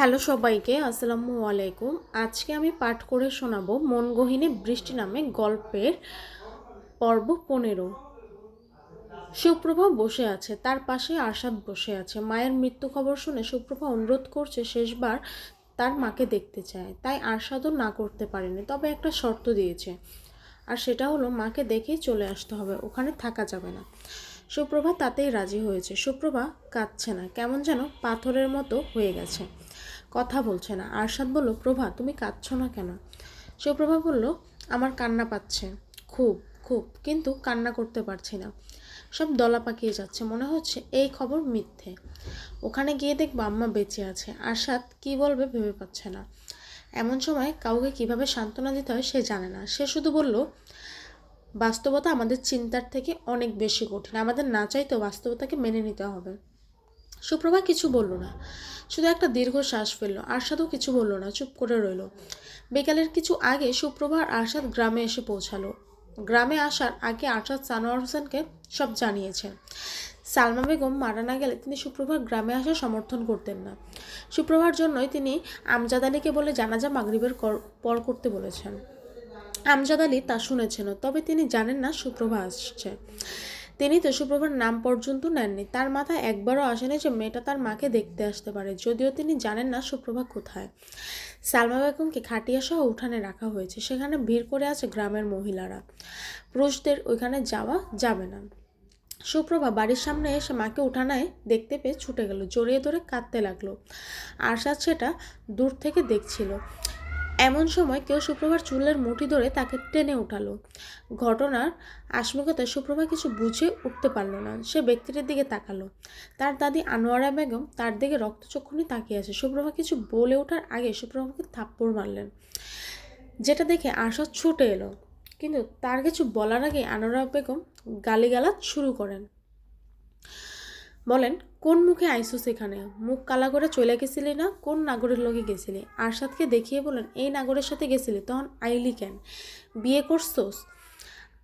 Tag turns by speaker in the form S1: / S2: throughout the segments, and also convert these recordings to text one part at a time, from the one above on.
S1: Hello সবাইকে, আসসালামু আলাইকুম। আজকে আমি পাঠ করে শোনাবো মনগহিনী বৃষ্টি নামে গল্পের পর্ব পনেরো। সুপ্রভা বসে আছে, তার পাশে আরশাদ বসে আছে। মায়ের মৃত্যু খবর শুনে সুপ্রভা অনুরোধ করছে শেষবার তার মাকে দেখতে চায়। তাই আরশাদও না করতে পারেনি, তবে একটা শর্ত দিয়েছে। আর সেটা হলো মাকে দেখেই চলে আসতে হবে, ওখানে থাকা যাবে না। সুপ্রভা তাতেই রাজি হয়েছে। সুপ্রভা কাঁদছে না, কেমন যেন পাথরের মতো হয়ে গেছে। কথা বলছে না। আরশাদ বলল, প্রভা, তুমি কাঁদছ না কেন? সুপ্রভা বলল, আমার কান্না পাচ্ছে। খুব খুব, কিন্তু কান্না করতে পারছি না। সব দলা পাকিয়ে যাচ্ছে। মনে হচ্ছে এই খবর মিথ্যে। ওখানে গিয়ে দেখব আম্মা বেঁচে আছে। আরশাদ কি বলবে ভেবে পাচ্ছে না। এমন সময় কাউকে কীভাবে সান্ত্বনা দিতে হয় সে জানে না। সে শুধু বলল, বাস্তবতা আমাদের চিন্তার থেকে অনেক বেশি কঠিন। আমাদের না চাইতেও বাস্তবতাকে মেনে নিতে হবে। সুপ্রভা কিছু বলল না। শুধু একটা দীর্ঘ শ্বাস ফেলল। আরশাদও কিছু বলল না, চুপ করে রইল। বিকালের কিছু আগে সুপ্রভা আর আরশাদ গ্রামে এসে পৌঁছালো। গ্রামে আসার আগে আরশাদ সানোয়ার হোসেনকে সব জানিয়েছেন সালমা বেগম মারা না গেলে তিনি সুপ্রভার গ্রামে আসা সমর্থন করতেন না। সুপ্রভার জন্যই তিনি আমজাদ আলীকে বলে জানাজা মাগরিবের পর করতে বলেছেন। আমজাদ আলী তা শুনেছেন তবে তিনি জানেন না সুপ্রভা আসছে। তিনি তো সুপ্রভার নাম পর্যন্ত নেননি। তার মাথায় একবারও আসেনি যে মেয়েটা তার মাকে দেখতে আসতে পারে। যদিও তিনি জানেন না সুপ্রভা কোথায়। সালমা বেগমকে খাটিয়া সহ উঠানে রাখা হয়েছে। সেখানে ভিড় করে আছে গ্রামের মহিলারা। পুরুষদের ওইখানে যাওয়া যাবে না। সুপ্রভা বাড়ির সামনে এসে মাকে উঠানায় দেখতে পেয়ে ছুটে গেল। জড়িয়ে ধরে কাঁদতে লাগল। আরশাদ সেটা দূর থেকে দেখছিল। এমন সময় কেউ সুপ্রভার চুলের মুঠি ধরে তাকে টেনে উঠালো। ঘটনার আশঙ্কাতে সুপ্রভা কিছু বুঝে উঠতে পারল না। সে ব্যক্তিটির দিকে তাকালো। তার দাদি আনোয়ারা বেগম তার দিকে রক্তচক্ষুনি তাকিয়ে আছে। সুপ্রভা কিছু বলে ওঠার আগে সুপ্রভাকে থাপ্পড় মারলেন, যেটা দেখে আশা ছুটে এলো। কিন্তু তার কিছু বলার আগে আনোয়ারা বেগম গালিগালাজ শুরু করেন। বলেন, কোন মুখে আইসুস এখানে? মুখ কালা করে চলে গেছিলি না? কোন নাগরের লোকে গেছিলি? আরশাদকে দেখিয়ে বলেন, এই নাগরের সাথে গেছিলি, তখন আইলি কেন? বিয়ে করছোস?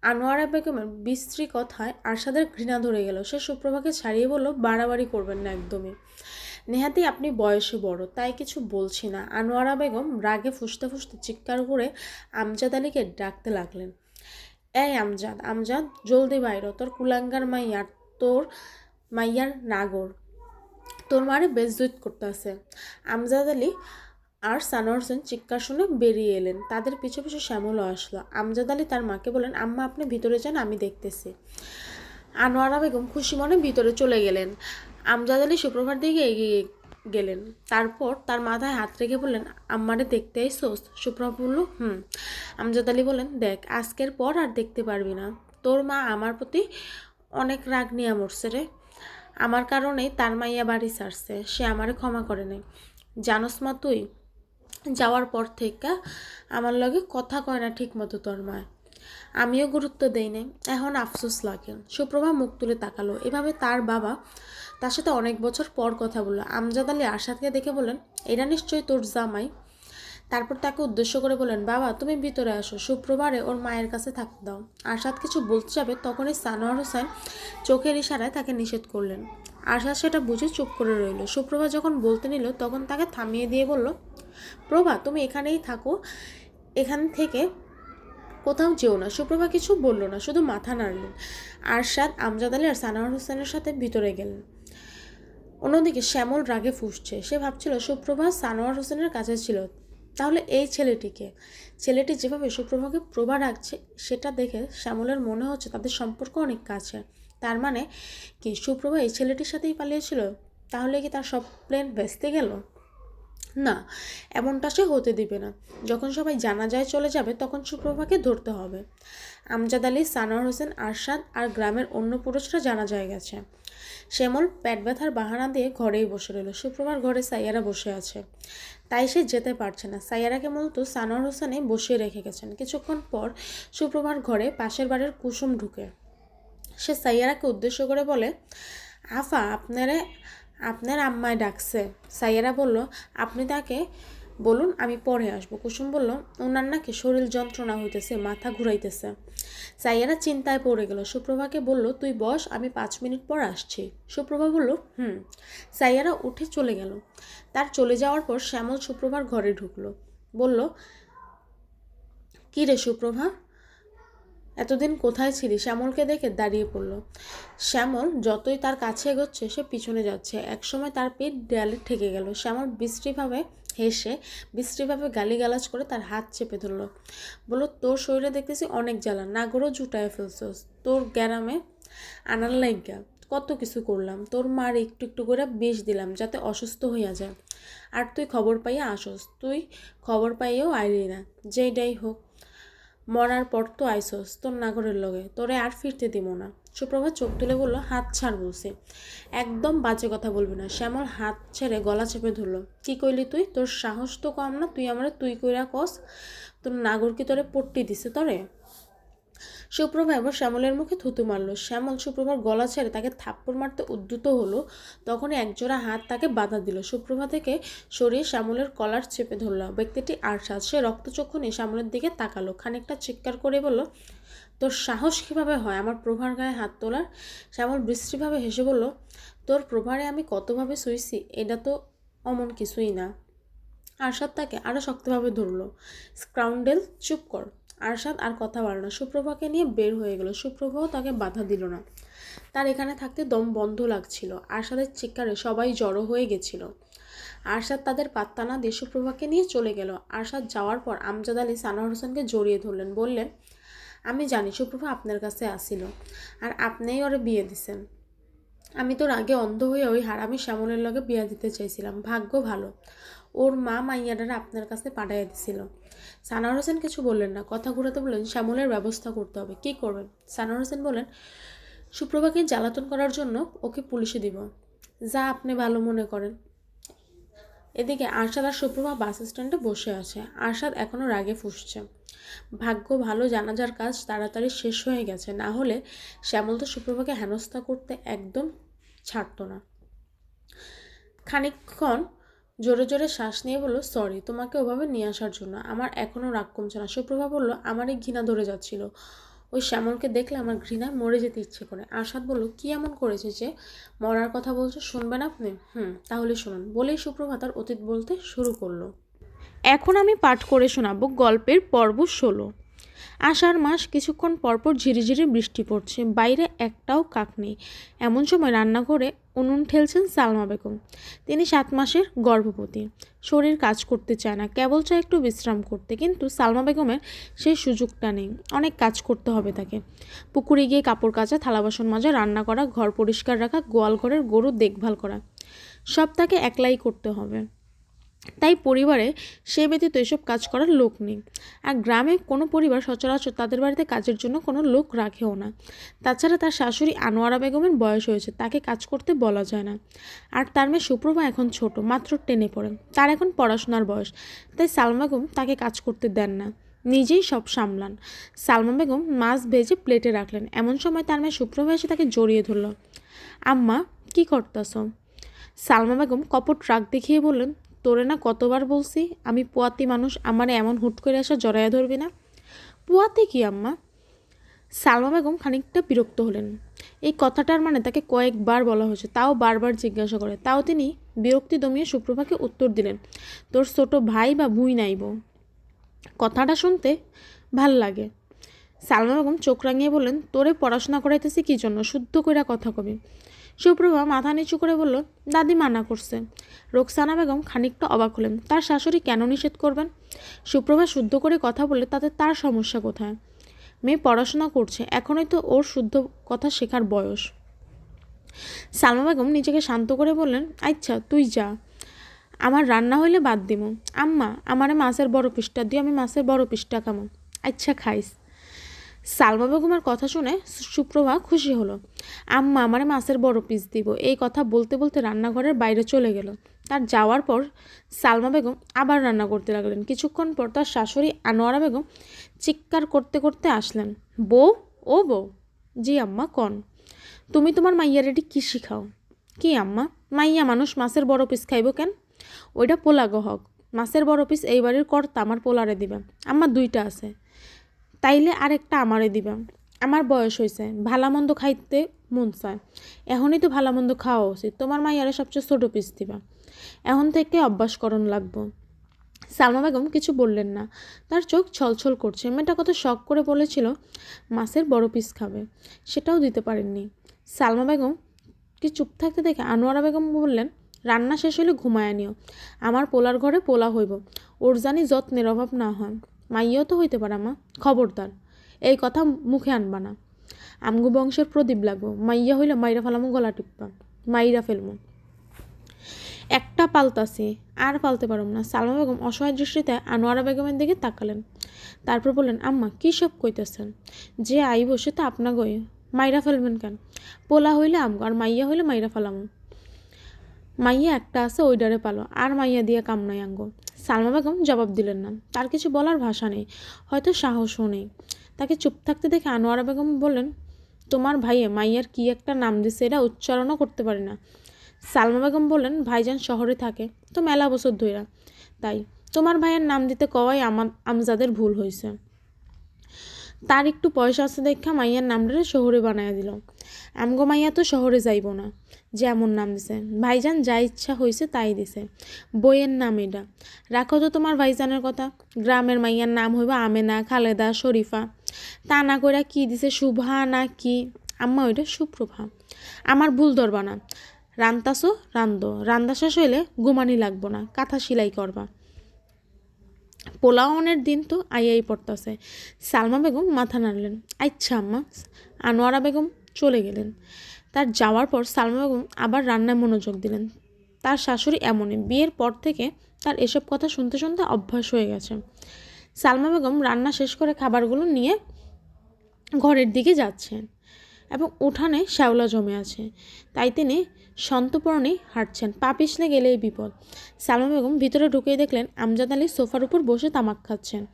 S1: আনোয়ারা বেগমের বিশ্রী কথায় আরশাদের ঘৃণা ধরে গেল। সে সুপ্রভাকে ছাড়িয়ে বলল, বাড়াবাড়ি করবেন না একদমই। নেহাতি আপনি বয়সে বড়, তাই কিছু বলছি না। আনোয়ারা বেগম রাগে ফুসতে ফুসতে চিৎকার করে আমজাদ আলীকে ডাকতে লাগলেন। এই আমজাদ আমজাদ, জলদি বাইর তোর কুলাঙ্গার মাইয়ার, তোর মাইয়ার নাগর। তোর মারে বেজদুত করতেছে আমজাদ আলী আর সানোয়ার হোসেন চিৎকার শুনে বেরিয়ে এলেন। তাদের পিছু পিছু শ্যামলও আসলো। আমজাদ আলী তার মাকে বলেন, আম্মা, আপনি ভিতরে যান, আমি দেখতেছি। আনোয়ারা বেগম খুশি মনে ভিতরে চলে গেলেন। আমজাদ আলী সুপ্রভার দিকে এগিয়ে গেলেন। তারপর তার মাথায় হাত রেখে বললেন, আম্মারে দেখতে আইসোস? সুপ্রভা বলল, হুম। আমজাদ আলী বলেন দেখ, আজকের পর আর দেখতে পারবি না। তোর মা আমার প্রতি অনেক রাগ নিয়ে মরছে রে। আমার কারণেই তার মাইয়া বাড়ি ছাড়ছে, সে আমারে ক্ষমা করে নাই জানোস মা তুই, যাওয়ার পর থেকে আমার লগে কথা কয় না ঠিক মতো তোর মা আমিও গুরুত্ব দেই নাই, এখন আফসোস লাগে। সুপ্রভা মুখ তুলে তাকালো, এভাবে তার বাবা তার সাথে অনেক বছর পর কথা বলল। আমজাদ আলী আরশাদকে দেখে বলেন এটা নিশ্চয়ই তোর জামাই তারপর তাকে উদ্দেশ্য করে বললেন, বাবা, তুমি ভিতরে আসো। শুক্রবারে ওর মায়ের কাছে থাকতে দাও। আরশাদ কিছু বলতে যাবে তখনই সানোয়ার হোসেন চোখের ইশারায় তাকে নিষেধ করলেন। আরশাদ সেটা বুঝে চুপ করে রইল। সুপ্রভা যখন বলতে নিল, তখন তাকে থামিয়ে দিয়ে বলল, প্রভা, তুমি এখানেই থাকো। এখান থেকে কোথাও যেও না। সুপ্রভা কিছু বলল না, শুধু মাথা নাড়লেন। আরশাদ, আমজাদ আলী আর সানোয়ার হোসেনের সাথে ভিতরে গেলেন। অন্যদিকে শ্যামল রাগে ফুসছে। সে ভাবছিল সুপ্রভা সানোয়ার হোসেনের কাছে ছিল। তাহলে এই ছেলেটিকে, ছেলেটি যেভাবে সুপ্রভাকে প্রভা রাখছে, সেটা দেখে শ্যামলের মনে হচ্ছে তাদের সম্পর্ক অনেক কাছে তার মানে কি, সুপ্রভা এই ছেলেটির সাথেই পালিয়েছিল? তাহলে কি তার সব প্লেন ভেস্তে গেল? না, এমনটা সে হতে দিবে না। যখন সবাই জানা যায় চলে যাবে, তখন সুপ্রভাকে ধরতে হবে। আমজাদ আলী, সানোয়ার হোসেন, আরশাদ আর গ্রামের অন্য পুরুষরা জানা যায় গেছে। শ্যামল পেট ব্যথার বাহানা দিয়ে ঘরেই বসে রইল। শুক্রবার ঘরে সাইয়ারা বসে আছে। তাই সে যেতে পারছে না। সাইয়ারাকে মূলত সানোয়ার হোসেনে বসিয়ে রেখে গেছেন। কিছুক্ষণ পর শুক্রবার ঘরে পাশের বাড়ির কুসুম ঢুকে। সে সাইয়ারাকে উদ্দেশ্য করে বলে, আফা, আপনারে, আপনার আম্মায় ডাকছে। সাইয়ারা বলল, আপনি তাকে বলুন, আমি পরে আসব। কুসুম বলল ওনার নাকি শরীর যন্ত্রণা হইতেছে, মাথা ঘুরাইতেছে। সাইয়ারা চিন্তায় পড়ে গেল। সুপ্রভাকে বলল, তুই বস, আমি পাঁচ মিনিট পর আসছি। সুপ্রভা বলল, হুম। সাইয়ারা উঠে চলে গেল। তার চলে যাওয়ার পর শ্যামল সুপ্রভার ঘরে ঢুকলো। বলল, কী রে সুপ্রভা? এতদিন কোথায় ছিলি? শ্যামলকে দেখে দাঁড়িয়ে পড়ল। শ্যামল যতই তার কাছে এগোচ্ছে, সে পিছনে যাচ্ছে। একসময় তার পেট দেয়ালে ঠেকে গেল। শ্যামল বিশ্রীভাবে হেসে বিশ্রীভাবে গালিগালাজ করে তার হাত চেপে ধরল। বলল, তোর শরীরে দেখতেছি অনেক জ্বালা নাগরও জুটায় ফেলছস। তোর গ্যারামে আনার লাইগা, কত কিছু করলাম। তোর মার একটু একটু করে বিষ দিলাম যাতে অসুস্থ হইয়া যায়। আর তুই খবর পাইয়া আসস। তুই খবর পাইয়েও আইলি না। যেইটাই হোক মরার পর তো আইসস, তোর নাগরের লগে। তোরে আর ফিরতে দিব না। সুপ্রভা চোখ তুলে বলল, হাত ছাড় বলছে। একদম বাজে কথা বলবি না। শ্যামল হাত ছেড়ে গলা চেপে ধরলো। কি কইলি তুই? তোর সাহস তো কম না। তুই আমার তুই কইরা কস, তোর নাগর কি তোরে পট্টি দিছে তোরে? সুপ্রভা এবার শ্যামলের মুখে থুতু মারলো। শ্যামল সুপ্রভার গলা ছেড়ে তাকে থাপ্পড় মারতে উদ্যুত হলো, তখনই একজোড়া হাত তাকে বাধা দিল। সুপ্রভা থেকে সরিয়ে শ্যামলের কলার চেপে ধরল। ব্যক্তিটি আরশাদ। সে রক্তচক্ষু নিয়ে শ্যামলের দিকে তাকালো। খানিকটা চিৎকার করে বলল, তোর সাহস কীভাবে হয় আমার প্রভার গায়ে হাত তোলার? শ্যামল বৃষ্টিভাবে হেসে বলল, তোর প্রভারে আমি কতভাবে শুইছি এটা তো অমন কিছুই না। আরশাদ তাকে আরও শক্তভাবে ধরলো, স্ক্রাউন্ডেল, চুপ কর। আরশাদ আর কথা বাড়ল না। সুপ্রভাকে নিয়ে বের হয়ে গেল। সুপ্রভাও তাকে বাধা দিল না। তার এখানে থাকতে দম বন্ধ লাগছিল। আরশাদের চিৎকারে সবাই জড়ো হয়ে গেছিল। আরশাদ তাদের পাত্তা না দিয়ে সুপ্রভাকে নিয়ে চলে গেল। আরশাদ যাওয়ার পর আমজাদ আলী সানোয়ার হোসেনকে জড়িয়ে ধরলেন। বললেন, আমি জানি সুপ্রভা আপনার কাছে আসিল আর আপনিই ওরে বিয়ে দিছেন। আমি তোর আগে অন্ধ হয়ে ওই হারামি শ্যামলের লগে বিয়া দিতে চাইছিলাম। ভাগ্য ভালো। ওর মা মাইয়াডারা আপনার কাছে পাঠাইয়া দিছিল। সানোয়ার হোসেন কিছু বললেন না, কথা ঘুরাতে বললেন, শ্যামলের ব্যবস্থা করতে হবে। কী করবেন? সানোয়ার হোসেন বললেন, সুপ্রভাকে জ্বালাতন করার জন্য ওকে পুলিশে দিব। যা আপনি ভালো মনে করেন। এদিকে আরশাদ আর সুপ্রভা বাস স্ট্যান্ডে বসে আছে। আরশাদ এখনও রাগে ফুসছে। ভাগ্য ভালো, জানাজার কাজ তাড়াতাড়ি শেষ হয়ে গেছে। না হলে শ্যামল তো সুপ্রভাকে হেনস্থা করতে একদম ছাড়তো না। খানিকক্ষণ জোরে জোরে শ্বাস নিয়ে বলল, সরি, তোমাকে ওভাবে নিয়ে আসার জন্য। আমার এখনও রাগ কমছে না। সুপ্রভা বলল, আমারই ঘৃণা ধরে যাচ্ছিল। ওই শ্যামলকে দেখলে আমার ঘৃণায় মরে যেতে ইচ্ছে করে। আশাদ বলল, কি এমন করেছে যে মরার কথা বলছো? শুনবেন আপনি? হুম, তাহলে শুনুন। বলেই সুপ্রভা তার অতীত বলতে শুরু করল। এখন আমি পাঠ করে শোনাবো গল্পের পর্ব ষোলো। আষাঢ় মাস কিছুক্ষণ পরপর ঝিরিঝিরি বৃষ্টি পড়ছে। বাইরে একটাও কাক নেই। এমন সময় রান্নাঘরে উনুন ঠেলছেন সালমা বেগম। তিনি সাত মাসের গর্ভবতী। শরীর কাজ করতে চায় না, কেবল চায় একটু বিশ্রাম করতে। কিন্তু সালমা বেগমের সেই সুযোগটা নেই, অনেক কাজ করতে হবে তাকে। পুকুরে গিয়ে কাপড় কাচা থালা বাসন মাজা, রান্না করা, ঘর পরিষ্কার রাখা, গোয়াল ঘরের গরু দেখভাল করা, সব তাকে একলাই করতে হবে। তাই পরিবারে সে ব্যতীত এসব কাজ করার লোক নেই। আর গ্রামে কোনো পরিবার সচরাচর তাদের বাড়িতে কাজের জন্য কোনো লোক রাখেও না। তাছাড়া তার শাশুড়ি আনোয়ারা বেগমের বয়স হয়েছে, তাকে কাজ করতে বলা যায় না। আর তার মেয়ে সুপ্রভা এখন ছোট, মাত্র টেনে পড়ে। তার এখন পড়াশোনার বয়স, তাই সালমা বেগম তাকে কাজ করতে দেন না, নিজেই সব সামলান। সালমা বেগম মাছ ভেজে প্লেটে রাখলেন, এমন সময় তার মেয়ে সুপ্রভা এসে তাকে জড়িয়ে ধরল। আম্মা, কি করতেছ? সালমা বেগম কপট রাগ দেখিয়ে বললেন তোরে না কতবার বলছি? আমি পোয়াতি মানুষ, আমার এমন হুট করে আসা জড়াইয়া ধরবি না? পোয়াতি কি আম্মা? সালমা বেগম খানিকটা বিরক্ত হলেন। এই কথাটার মানে তাকে কয়েকবার বলা হয়েছে, তাও বারবার জিজ্ঞাসা করে। তাও তিনি বিরক্তি দমিয়ে সুপ্রভাকে উত্তর দিলেন, তোর ছোট ভাই বা ভুই নাইব কথাটা শুনতে ভালো লাগে। সালমা বেগম চোখ রাঙিয়ে বললেন, তোরে পড়াশোনা করাইতেছি কী জন্য? শুদ্ধ কইরা কথা কবি। সুপ্রভা মাথা নিচু করে বলল, দাদি মানা করছে। রোকসানা বেগম খানিকটা অবাক হলেন, তার শাশুড়ি কেন নিষেধ করবেন? সুপ্রভা শুদ্ধ করে কথা বললে, তাতে তার সমস্যা কোথায়? মেয়ে পড়াশোনা করছে, এখনই তো ওর শুদ্ধ কথা শেখার বয়স। সালমা বেগম নিজেকে শান্ত করে বললেন আচ্ছা তুই যা। আমার রান্না হইলে বাদ দিব আম্মা, আমারে মাছের বড় পিসটা দিয়ে আমি মাছের বড় পিসটা কামো আচ্ছা খাইস। সালমা বেগমের কথা শুনে সুপ্রভা খুশি হলো। আম্মা, আমারে মাছের বড় পিস দিব। এই কথা বলতে বলতে রান্নাঘরের বাইরে চলে গেল। তার যাওয়ার পর সালমা বেগম আবার রান্না করতে লাগলেন। কিছুক্ষণ পর তার শাশুড়ি আনোয়ারা বেগম চিৎকার করতে করতে আসলেন। বউ, ও বউ, জি আম্মা, কন? তুমি তোমার মাইয়ার এটি কী শিখাও? কি আম্মা, মাইয়া মানুষ মাছের বড় পিস খাইব কেন? ওইটা পোলাগ হক। মাছের বড় পিস এই বাড়ির কর্তা আমার পোলারে দিবে। আমার দুইটা আছে। তাইলে আরেকটা আমারে দিবে। আমার বয়স হয়েছে ভালা মন্দ খাইতে মন চায়। এখনই তো ভালা মন্দ খাওয়া উচিত। তোমার মাইয়ারে সবচেয়ে ছোটো পিস দিবা। এখন থেকে অভ্যাসকরণ লাগবো। সালমা বেগম কিছু বললেন না। তার চোখ ছলছল করছে। মেয়েটা কত শখ করে বলেছিল, মাছের বড় পিস খাবে। সেটাও দিতে পারেননি। সালমা বেগম কি চুপ থাকতে দেখে আনোয়ারা বেগম বললেন, রান্না শেষ হলে ঘুমায় নিও। আমার পোলার ঘরে পোলা হইব। ওর জানি যত্নের অভাব না হয়। মাইয়াও তো হইতে পারে, মা। খবরদার। এই কথা মুখে আনবা না। আমগু বংশের প্রদীপ লাগবো। মাইয়া হইলে মাইরা ফেলামো, গলা টিপ্পা মাইরা ফেলমো। একটা পালতাছি, আর পালতে পারব না। সালমা বেগম অসহায় দৃষ্টিতে আনোয়ারা বেগমের দিকে তাকালেন। তারপর বললেন, আম্মা, কী সব কইতেছেন? যে আইব সে তো আপনা গই মাইরা ফেলবেন কেন? পোলা হইলে আমগো, আর মাইয়া হইলে মাইরা ফেলামো। মাইয়া একটা আছে, ওইডারে পালো। আর মাইয়া দিয়ে কাম নাই আঙ্গো সালমা বেগম জবাব দিলেন না। তার কিছু বলার ভাষা নেই, হয়তো সাহসও নেই। তাকে চুপ থাকতে দেখে আনোয়ারা বেগম বললেন, তোমার ভাইয়ে মাইয়ার কি একটা নাম দিছে, এটা উচ্চারণও করতে পারে না। সালমা বেগম বললেন, ভাইজান শহরে থাকে, তো মেলা বছর ধইরা। তাই, তোমার ভাইয়ের নাম দিতে কওয়াই আমজাদের ভুল হয়েছে তার একটু পয়সা আছে দেখা মাইয়ার নামটা শহরে বানায় দিল। আমগো মাইয়া তো শহরে যাইব না। যেমন নাম দিছে। ভাইজান যা ইচ্ছা হয়েছে তাই দিছে। বইয়ের নাম এটা। রাখো তো তোমার ভাইজানের কথা। গ্রামের মাইয়ার নাম হইব আমেনা, খালেদা, শরীফা। তা না কইরা কি দিছে শুভা না কি? আম্মা ওইটা সুপ্রভা। আমার ভুল ধরবা না। রান্তাসো রান্দো রান্দা শেষ হইলে ঘুমানি লাগবো না। কাঁথা সেলাই করবা। পোলাওনের দিন তো আইয়াই পড়তাছে। সালমা বেগম মাথা নাড়লেন। আচ্ছা আম্মা, আনোয়ারা বেগম চলে গেলেন। তার যাওয়ার পর সালমা বেগম আবার রান্নায় মনোযোগ দিলেন। তার শাশুড়ি এমনই। বিয়ের পর থেকে তার এসব কথা শুনতে শুনতে অভ্যাস হয়ে গেছে। সালমা বেগম রান্না শেষ করে খাবারগুলো নিয়ে ঘরের দিকে যাচ্ছেন এবং উঠানে শ্যাওলা জমে আছে। তাই তিনি সন্তপর্ণে হাঁটছেন। পা পিছলে গেলেই বিপদ। সালমা বেগম ভিতরে ঢুকেই দেখলেন আমজাদ আলী সোফার উপর বসে তামাক খাচ্ছেন।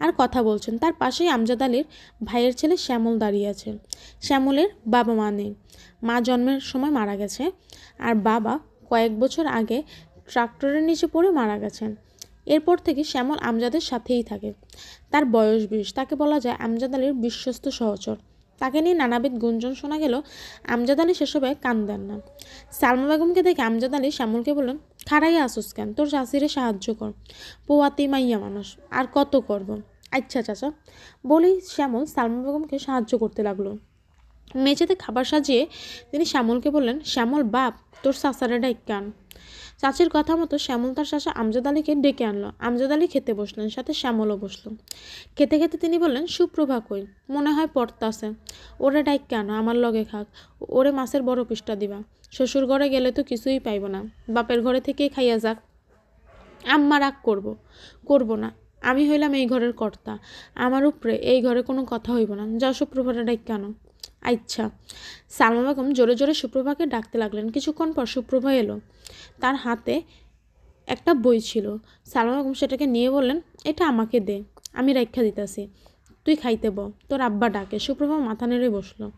S1: আর কথা বলছেন, তার পাশেই আমজাদ আলীর ভাইয়ের ছেলে শ্যামল দাঁড়িয়ে আছে। শ্যামলের বাবা মা নেই। মা জন্মের সময় মারা গেছে। আর বাবা কয়েক বছর আগে ট্রাক্টরের নিচে পড়ে মারা গেছেন। এরপর থেকে শ্যামল আমজাদের সাথেই থাকে। তার বয়স বিশ। তাকে বলা যায় আমজাদ আলীর বিশ্বস্ত সহচর। তাকে নিয়ে নানাবিধ গুঞ্জন শোনা গেল। আমজাদ আলী সেসবে কান দেন না। সালমা বেগমকে দেখে আমজাদ আলী শ্যামলকে বললেন খাড়াইয়া আসুস কেন? তোর চাষিরে সাহায্য কর। পোয়াতি মাইয়া মানুষ, আর কত করব? আচ্ছা চাচা। বলেই শ্যামল সালমা বেগমকে সাহায্য করতে লাগল। মেঝেতে খাবার সাজিয়ে তিনি শ্যামলকে বললেন, শ্যামল, বাপ, তোর চাচারে ডাইক আন চাচির কথা মতো শ্যামল তার চাচা আমজাদ আলীকে ডেকে আনলো। আমজাদ আলী খেতে বসলেন, সাথে শ্যামলও বসল। খেতে খেতে তিনি বললেন, সুপ্রভা কই? মনে হয় পড়তাছে ওরে ডাইক কেন? আমার লগে খাক। ওরে মাছের বড় পিসটা দিবা। শ্বশুর ঘরে গেলে তো কিছুই পাইব না। বাপের ঘরে থেকেই খাইয়া যাক। আম্মা রাগ করব। করব না। আমি হইলাম এই ঘরের কর্তা। আমার উপরে এই ঘরে কোনো কথা হইব না। যা সুপ্রভাটা ডাইক কেন? আচ্ছা। সালমা বেগম জোরে জোরে সুপ্রভাকে ডাকতে লাগলেন। কিছুক্ষণ পর সুপ্রভা এলো। তার হাতে একটা বই ছিল। সালমা বেগম সেটাকে নিয়ে বললেন, এটা আমাকে দে, আমি রাইখা দিতাছি। তুই খাইতে ব, তোর আব্বা ডাকে। সুপ্রভা মাথা নেড়ে বসল।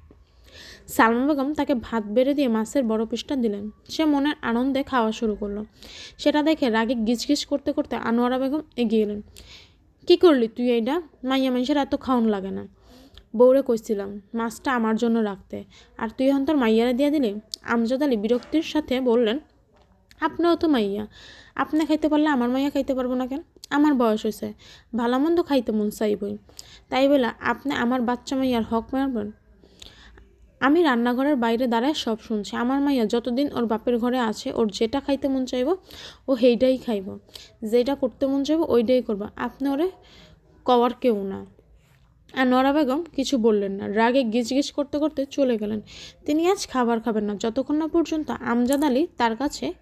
S1: সালমা বেগম তাকে ভাত বেড়ে দিয়ে মাছের বড় পিসটা দিলেন। সে মনের আনন্দে খাওয়া শুরু করল। সেটা দেখে রাগে গিজগিজ করতে করতে আনোয়ারা বেগম এগিয়ে এলেন। কী করলি তুই এইটা মাইয়া মানুষের এত খাওয়ান লাগে না। বউরে কইছিলাম, মাছটা আমার জন্য রাখতে। আর তুই এখন তোর মাইয়ারে দিয়ে দিলি? আমজাদ আলী বিরক্তির সাথে বললেন, আপনিও তো মাইয়া, আপনি খাইতে পারলে আমার মাইয়া খাইতে পারব না কেন? আমার বয়স হয়েছে ভালো মন্দ খাইতে মন চাইবই। তাই বলে আপনি আমার বাচ্চা মাইয়ার হক মারবেন আমি রান্নাঘরের বাইরে দাঁড়ায় সব শুনছি। আমার মাইয়া যতদিন ওর বাপের ঘরে আছে, ওর যেটা খাইতে মন চাইব, ও সেইটাই খাইব। যেটা করতে মন চাইব, ওইটাই করব। আপনি ওরে কওয়ার কেউ না। আর নরা বেগম কিছু বললেন না। রাগে গিজগিজ করতে করতে চলে গেলেন। তিনি আজ খাবার খাবেন না। যতক্ষণ না পর্যন্ত আমজাদ আলী তার কাছে